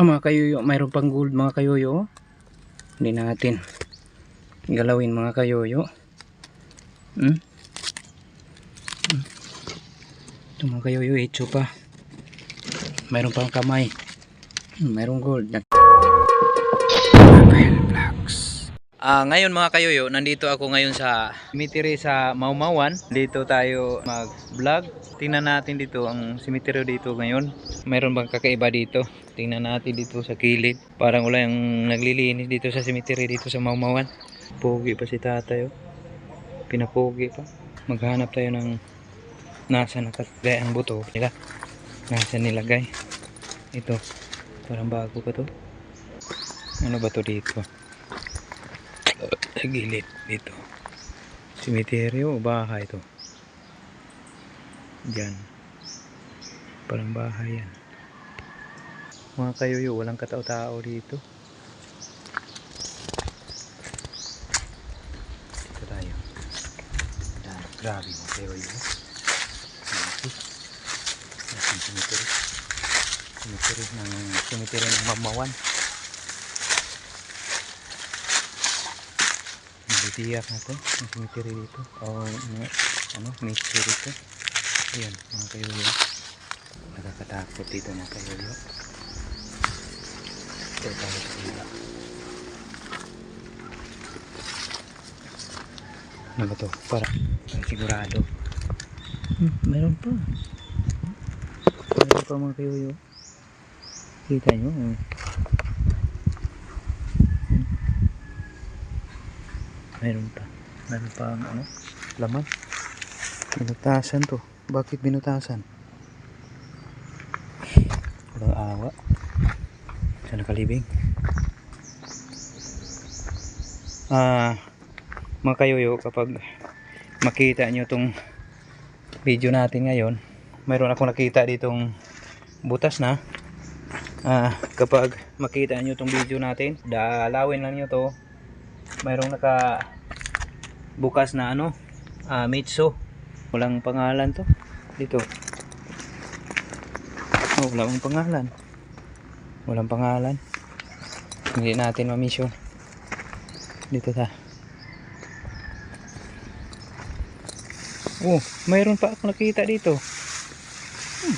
Ah, mga kayuyo, mayroon pang gold mga kayuyo. oh. Hindi natin galawin mga kayuyo. Hmm? Hmm. Ito mga kayuyo, itso pa. Mayroon pang kamay. Mayroong gold. Ah, ngayon mga kayuyo, nandito ako ngayon sa cemetery sa Maumawan. Dito tayo mag-vlog. Tingnan natin dito ang cemetery dito ngayon. Mayroon bang kakaiba dito? Tingnan natin dito sa kilid. Parang wala yung naglilinis dito sa cemetery dito sa Maumawan. Pogi pa si tatay. oh. Pinapogi pa. Maghanap tayo ng nasa nakagay ang buto nila. Nasa nilagay. Ito. Parang bago pa to. Ano ba to dito? Sa gilid dito. Simeteryo o bahay to? Dyan parang bahay yan. Mga kayuyo walang katao-tao dito. Dito tayo. Yan, grabe mga kayuyo. Cemetery. Cemetery ng cemetery ng mamawan Bitiyak na to, ang cemetery dito. O, mga, ano, nature dito. Ayan, mga kayuyo. Nakakatakot dito mga kayuyo. Ito tayo sa. Ano ba to? Para sigurado. Hmm, meron pa. Meron pa mga kayuyo. Kita nyo, oh. Meron pa. Meron pa ang ano, laman. Binutasan to. Bakit binutasan? Walang awa. Sa nakalibing. Ah, mga kayuyo, kapag makita nyo tong video natin ngayon, mayroon akong nakita ditong butas na. Ah, kapag makita nyo tong video natin, dalawin lang nyo to mayroong naka bukas na ano ah, Mitsu. Walang pangalan to. Dito. Oh, wala akong pangalan. Walang pangalan. Hindi natin ma-mission dito ta. Oh mayroon pa ako nakita dito. Hmm.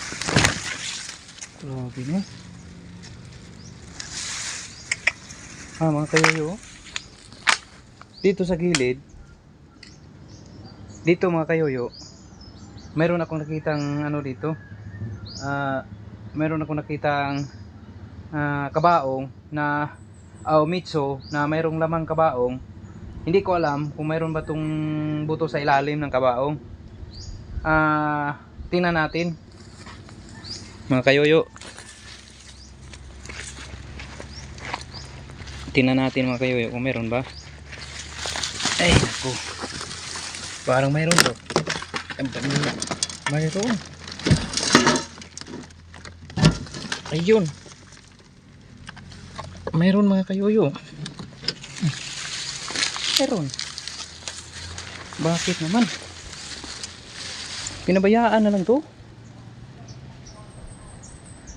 grabe no ah mga kayoyo dito sa gilid dito mga kayoyo meron akong nakitang ano dito ah meron akong nakitang ah, kabaong na mitso na mayroong lamang kabaong. Hindi ko alam kung mayroon ba tong buto sa ilalim ng kabaong. Ah tingnan natin mga kayoyo tingnan natin mga kayoyo kung meron ba ay, naku. Parang mayroon to. Ang dami. Mayroon. Ayun. Mayroon mga kayoyo. Mayroon. Bakit naman? Pinabayaan na lang to.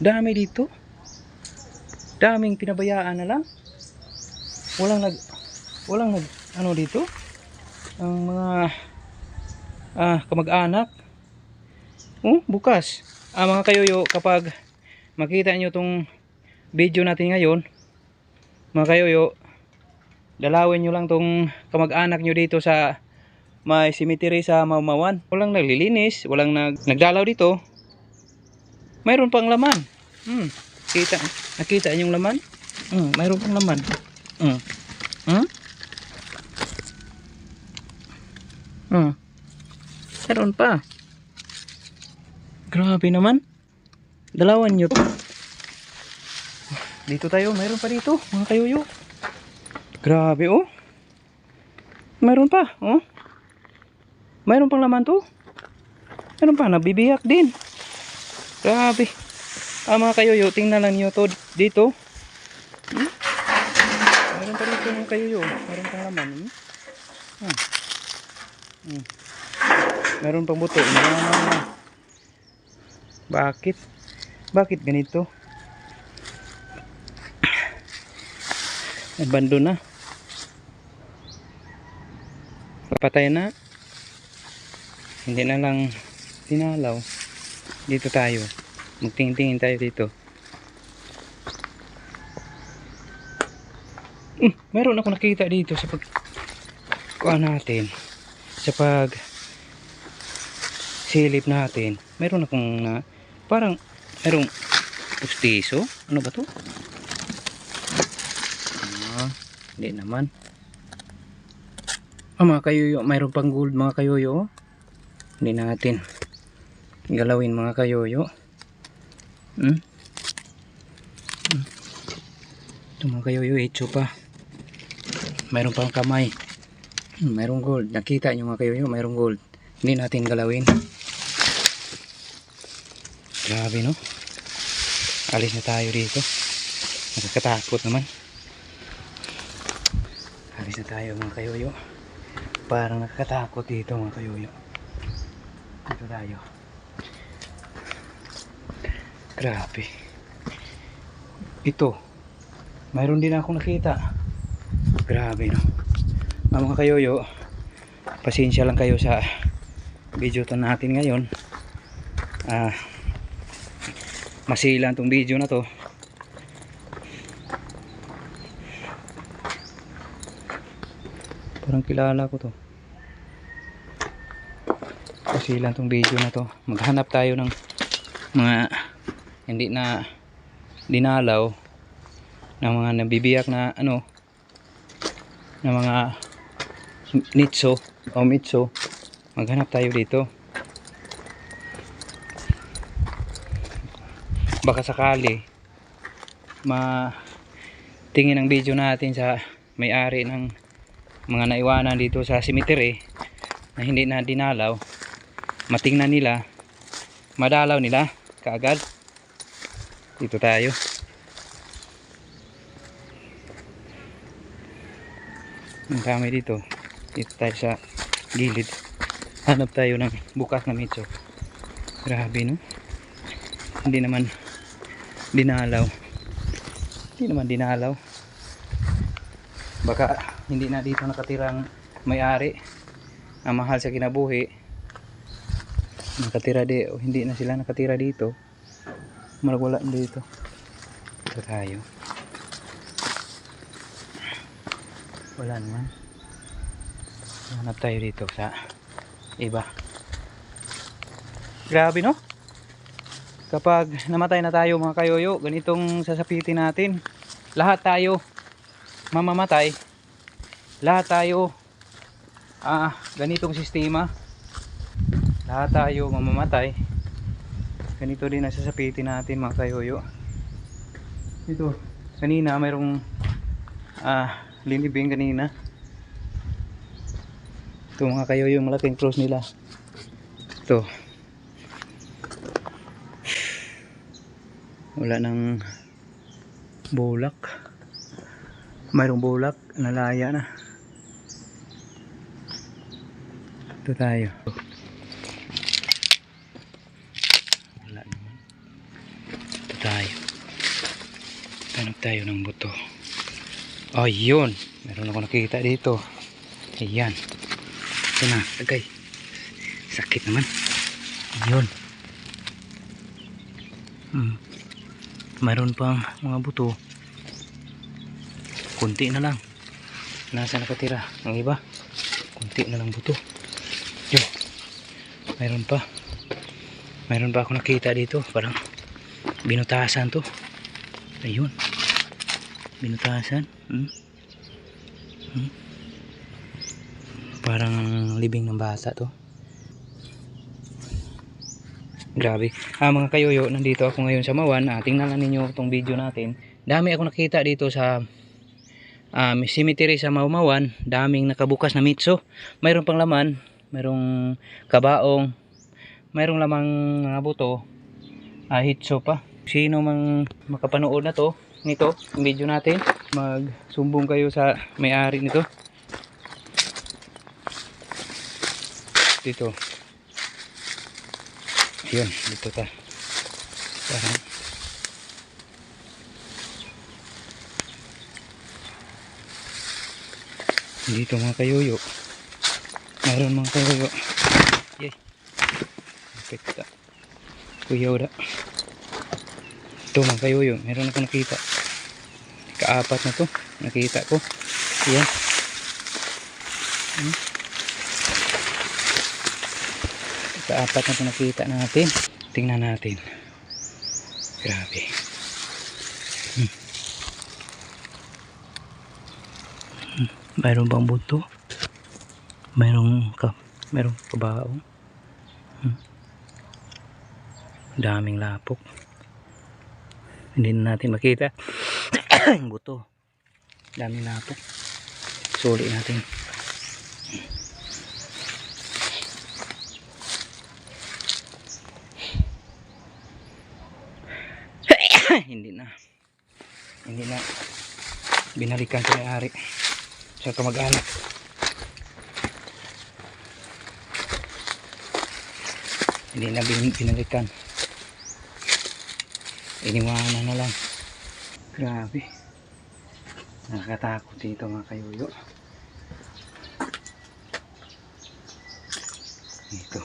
Dami dito. Daming pinabayaan na lang. Walang nag walang nag ano dito ang mga ah, kamag-anak oh bukas ah, mga kayoyo kapag makita nyo tong video natin ngayon mga kayoyo dalawin nyo lang tong kamag-anak nyo dito sa may cemetery sa Maumawan walang naglilinis walang nag nagdalaw dito mayroon pang laman hmm. kita nakita yung laman hmm. mayroon pang laman hmm. Hmm? Hmm. Meron pa. Grabe naman. Dalawan nyo. Dito tayo. Meron pa dito. Mga kayuyo. Grabe oh. Meron pa. Oh. Meron pang laman to. Meron pa. Nabibiyak din. Grabe. Ah mga kayuyo. Tingnan lang nyo to dito. Hmm? Meron pa dito mga kayuyo. Meron pang laman. Hmm? Hmm. Meron pang buto. Bakit? Bakit ganito? Abandon na. Papatay na. Hindi na lang tinalaw. Dito tayo. Magtingin-tingin tayo dito. Hmm, meron ako nakita dito sa pag kuha natin. Sa pag silip natin. Meron akong na parang merong pustiso. Ano ba to? Ah, hindi naman. Ah, mga kayuyo. Mayroon pang gold mga kayuyo. oh. Hindi natin galawin mga kayuyo. Hmm? Hmm. Ito mga kayuyo. Itso pa. Mayroon pang kamay. Mayroong gold. Nakita nyo mga kayuyo. Mayroong gold. Hindi natin galawin. Grabe no. Alis na tayo dito. Nakakatakot naman. Alis na tayo mga kayoyo. Parang nakakatakot dito mga kayoyo. Dito tayo. Grabe. Ito. Mayroon din akong nakita. Grabe no. Ah, mga kayoyo. Pasensya lang kayo sa video to natin ngayon. Ah, masilan tong video na to parang kilala ko to masilan tong video na to maghanap tayo ng mga hindi na dinalaw ng mga nabibiyak na ano ng mga nitso. O mitso maghanap tayo dito. Baka sakali ma tingin ang video natin sa may-ari ng mga naiwanan dito sa cemetery na hindi na dinalaw. Matingnan nila. Madalaw nila kaagad. Dito tayo. Ang kami dito dito tayo sa gilid. Hanap tayo ng bukas na mitso grabe no? Hindi naman dinalaw. Hindi naman dinalaw. Baka hindi na dito nakatirang may-ari. Ang mahal sa kinabuhi nakatira di o hindi na sila nakatira dito. Malawala dito. Ito tayo. Wala naman hanap tayo dito sa iba. Grabe no? Kapag namatay na tayo mga kayoyo ganitong sasapitin natin. Lahat tayo mamamatay. Lahat tayo ah, ganitong sistema. Lahat tayo mamamatay. Ganito din ang sasapitin natin mga kayoyo. Ito kanina mayroong ah, linibing kanina ito mga kayoyo malaking cross nila. Ito. Wala nang bulak. Mayroong bulak. Nalaya na. Ito tayo. Wala naman. Ito tayo. Hanap tayo ng buto. Oh yun meron ako nakikita dito. Ayan ito na tagay. Sakit naman. Yun. Hmm. Mayroon pang mga buto. Kunti na lang. Nasa nakatira? Ang iba? Kunti na lang buto. Yun. Mayroon pa. Mayroon pa ako nakita dito. Parang binutasan to. Ayun. Binutasan. Hmm? Hmm? Parang libing ng bata to Grabe. Ah, mga kayoyo, nandito ako ngayon sa Mawan. Ah, tingnan lang ninyo itong video natin. Dami ako nakita dito sa um, cemetery sa Maumawan. Daming nakabukas na mitso. Mayroon pang laman. Mayroong kabaong. Mayroong lamang mga buto. Ah, hitso pa. Sino mang makapanood na to, nito, video natin, magsumbong kayo sa may-ari nito. Dito. Yun, dito ta. Parang Dito mga kayuyo. Mayroon mga kayuyo. Yay. Pekta. Kuyaw da. Ito mga kayuyo. Meron ako nakita. Kaapat na to. Nakita ko. Yan. Kaapat na to nakita natin. Tingnan natin. Grabe. Hmm. Mayroon bang buto? Mayroong ka, mayroong kabaong. Hmm. Daming lapok. Hindi na natin makita. Yung buto. Daming lapok. Suli natin. Hindi na. Hindi na. Binalikan sa may-ari. Sa kamag-anak. Hindi na bin binalikan. Iniwanan na lang. Grabe. Nakakatakot dito mga kayuyo. Ito.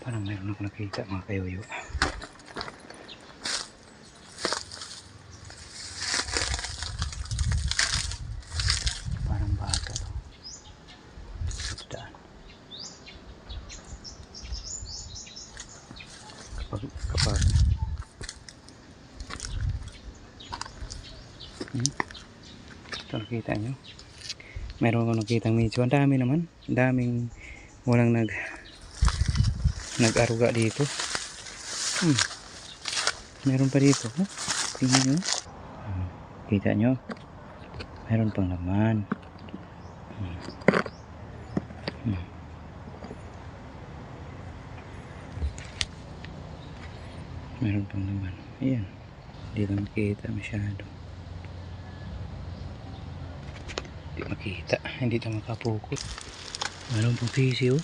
Parang mayroon ako nakita mga kayuyo. Parang bata to. Daan. Kapag, kapag, hmm? Ito nakita nyo. Meron ko nakita medyo. Ang dami naman. Daming walang nag nag-aruga dito. Hmm. Meron pa dito. Huh? Tingnan nyo. Hmm. Kita nyo. Meron pang laman. Hmm. Hmm. Meron pang laman. Ayan. Hindi lang makita masyado. Hindi makita. Hindi na makapukot. Meron pang PC oh.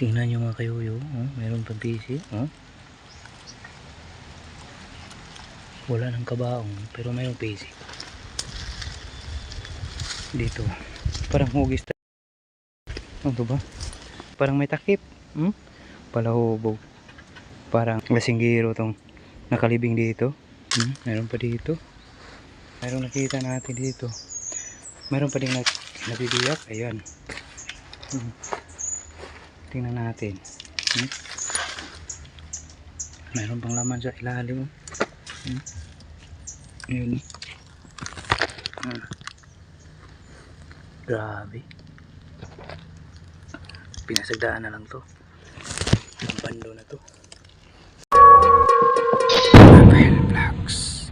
Tingnan nyo mga kayuyo. Oh. Meron pang PC. Oh. Wala ng kabaong. Pero mayroong PC. Dito. Parang hugis. Ano ba? Parang may takip. Hmm? Palahubog. Parang lasinggiro tong nakalibing dito. Hmm? Meron pa dito. Meron nakita natin dito. Meron pa din nag nabibiyak. Ayan. Hmm. Tingnan natin. Hmm? Meron pang laman sa ilalim. Hmm? Ayun. Hmm. Grabe. Pinasagdaan na lang to. Ang bando na to.